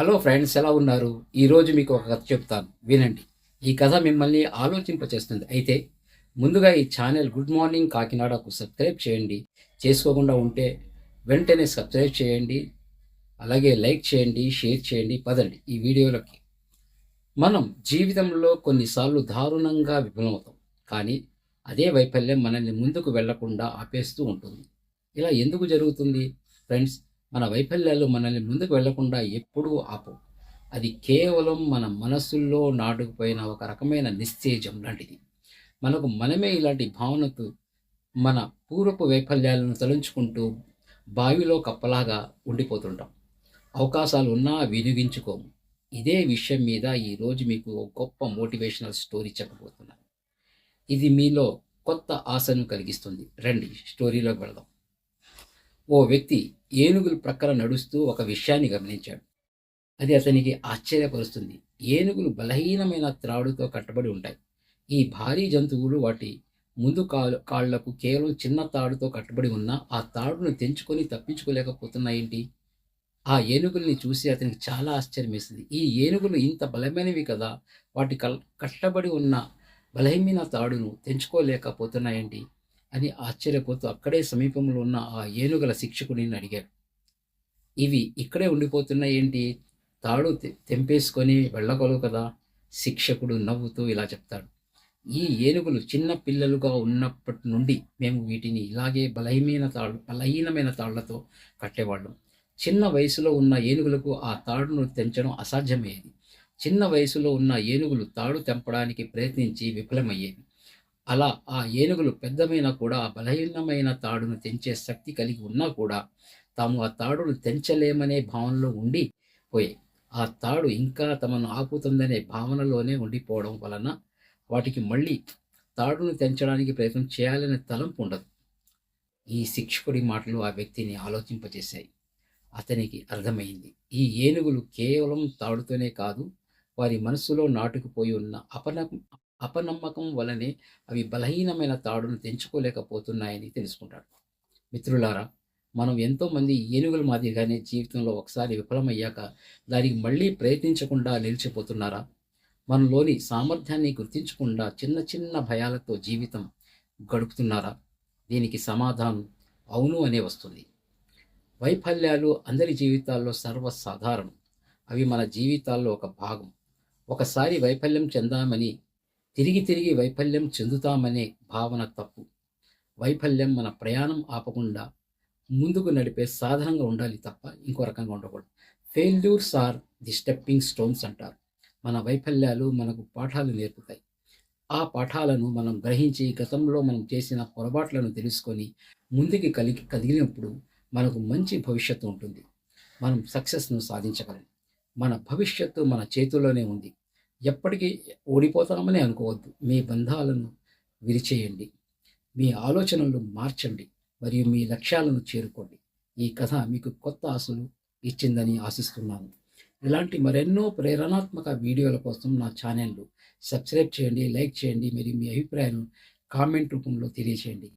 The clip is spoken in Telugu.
హలో ఫ్రెండ్స్ ఎలా ఉన్నారు? ఈరోజు మీకు ఒక కథ చెప్తాను. వినండి. ఈ కథ మిమ్మల్ని ఆలోచింపచేస్తుంది. అయితే ముందుగా ఈ ఛానల్ గుడ్ మార్నింగ్ కాకినాడకు సబ్స్క్రైబ్ చేయండి. చేసుకోకుండా ఉంటే వెంటనే సబ్స్క్రైబ్ చేయండి. అలాగే లైక్ చేయండి షేర్ చేయండి. పదండి ఈ వీడియోలకి. మనం జీవితంలో కొన్నిసార్లు దారుణంగా విఫలమవుతాం. కానీ అదే వైఫల్యం మనల్ని ముందుకు వెళ్ళకుండా ఆపేస్తూ ఉంటుంది. ఇలా ఎందుకు జరుగుతుంది? ఫ్రెండ్స్ మన వైఫల్యాలు మనల్ని ముందుకు వెళ్ళకుండా ఎప్పుడూ ఆపు. అది కేవలం మన మనస్సుల్లో నాటుకుపోయిన ఒక రకమైన నిస్తేజం లాంటిది. మనకు మనమే ఇలాంటి భావనకు మన పూర్వపు వైఫల్యాలను తలంచుకుంటూ బావిలో కప్పలాగా ఉండిపోతుంటాం. అవకాశాలు ఉన్నా వినియోగించుకోము. ఇదే విషయం మీద ఈరోజు మీకు ఒక గొప్ప మోటివేషనల్ స్టోరీ చెప్పబోతున్నాను. ఇది మీలో కొత్త ఆశను కలిగిస్తుంది. రండి స్టోరీలోకి వెళదాం. ఓ వ్యక్తి ఏనుగుల ప్రక్కన నడుస్తూ ఒక విషయాన్ని గమనించాడు. అది అతనికి ఆశ్చర్యపరుస్తుంది. ఏనుగులు బలహీనమైన త్రాడుతో కట్టబడి ఉంటాయి. ఈ భారీ జంతువులు వాటి ముందు కాలు కాళ్ళకు కేవలం చిన్న తాడుతో కట్టబడి ఉన్న ఆ తాడును తెంచుకొని తప్పించుకోలేకపోతున్నాయేంటి? ఆ ఏనుగుల్ని చూసి అతనికి చాలా ఆశ్చర్యం వేసింది ఈ ఏనుగులు ఇంత బలమైనవి కదా వాటి కల్ కట్టబడి ఉన్న బలహీన తాడును తెంచుకోలేకపోతున్నాయేంటి? అని ఆశ్చర్యపోతూ అక్కడే సమీపంలో ఉన్న ఆ ఏనుగుల శిక్షకుడిని అడిగాడు. ఇవి ఇక్కడే ఉండిపోతున్నాయి ఏంటి? తాడు తెంపేసుకొని వెళ్ళగలవు కదా? శిక్షకుడు నవ్వుతూ ఇలా చెప్తాడు. ఈ ఏనుగులు చిన్న పిల్లలుగా ఉన్నప్పటి నుండి మేము వీటిని ఇలాగే బలహీనమైన తాళ్ళు బలహీనమైన తాళ్ళతో కట్టేవాళ్ళం. చిన్న వయసులో ఉన్న ఏనుగులకు ఆ తాడును తెంచడం అసాధ్యమయ్యేది. చిన్న వయసులో ఉన్న ఏనుగులు తాడు తెంపడానికి ప్రయత్నించి విఫలమయ్యేవి. అలా ఆ ఏనుగులు పెద్దమైన కూడా బలహీనమైన తాడును తెంచే శక్తి కలిగి ఉన్నా కూడా తాము ఆ తాడును తెంచలేమనే భావనలో ఉండి పోయాయి. ఆ తాడు ఇంకా తమను ఆపుతుందనే భావనలోనే ఉండిపోవడం వలన వాటికి మళ్ళీ తాడును తెంచడానికి ప్రయత్నం చేయాలనే తలంపు ఉండదు. ఈ శిక్షకుడి మాటలు ఆ వ్యక్తిని ఆలోచింపచేశాయి అతనికి అర్థమైంది. ఈ ఏనుగులు కేవలం తాడుతోనే కాదు వారి మనసులో నాటుకుపోయి ఉన్న అపన అపనమ్మకం వలనే అవి బలహీనమైన తాడును తెంచుకోలేకపోతున్నాయని తెలుసుకుంటాడు. మిత్రులారా మనం ఎంతోమంది ఏనుగుల మాదిరిగానే జీవితంలో ఒకసారి విఫలమయ్యాక దానికి మళ్ళీ ప్రయత్నించకుండా నిలిచిపోతున్నారా? మనలోని సామర్థ్యాన్ని గుర్తించకుండా చిన్న చిన్న భయాలతో జీవితం గడుపుతున్నారా? దీనికి సమాధానం అవును అనే వస్తుంది. వైఫల్యాలు అందరి జీవితాల్లో సర్వసాధారణం. అవి మన జీవితాల్లో ఒక భాగం. ఒకసారి వైఫల్యం చెందామని తిరిగి తిరిగి వైఫల్యం చెందుతామనే భావన తప్పు. వైఫల్యం మన ప్రయాణం ఆపకుండా ముందుకు నడిపే సాధనంగా ఉండాలి తప్ప ఇంకో రకంగా ఉండకూడదు. Failures are the stepping stones అంటారు. మన వైఫల్యాలు మనకు పాఠాలు నేర్పుతాయి. ఆ పాఠాలను మనం గ్రహించి గతంలో మనం చేసిన పొరపాట్లను తెలుసుకొని ముందుకి కలిగి కదిలినప్పుడు మనకు మంచి భవిష్యత్తు ఉంటుంది. మనం సక్సెస్ను సాధించగలం. మన భవిష్యత్తు మన చేతుల్లోనే ఉంది. ఎప్పటికీ ఓడిపోతామని అనుకోవద్దు. మీ బంధాలను విరిచేయండి. మీ ఆలోచనలు మార్చండి మరియు మీ లక్ష్యాలను చేరుకోండి. ఈ కథ మీకు కొత్త ఆశలు ఇచ్చిందని ఆశిస్తున్నాను. ఇలాంటి మరెన్నో ప్రేరణాత్మక వీడియోల కోసం నా ఛానల్ను సబ్స్క్రైబ్ చేయండి లైక్ చేయండి మరియు మీ అభిప్రాయాలను కామెంట్ రూపంలో తెలియచేయండి.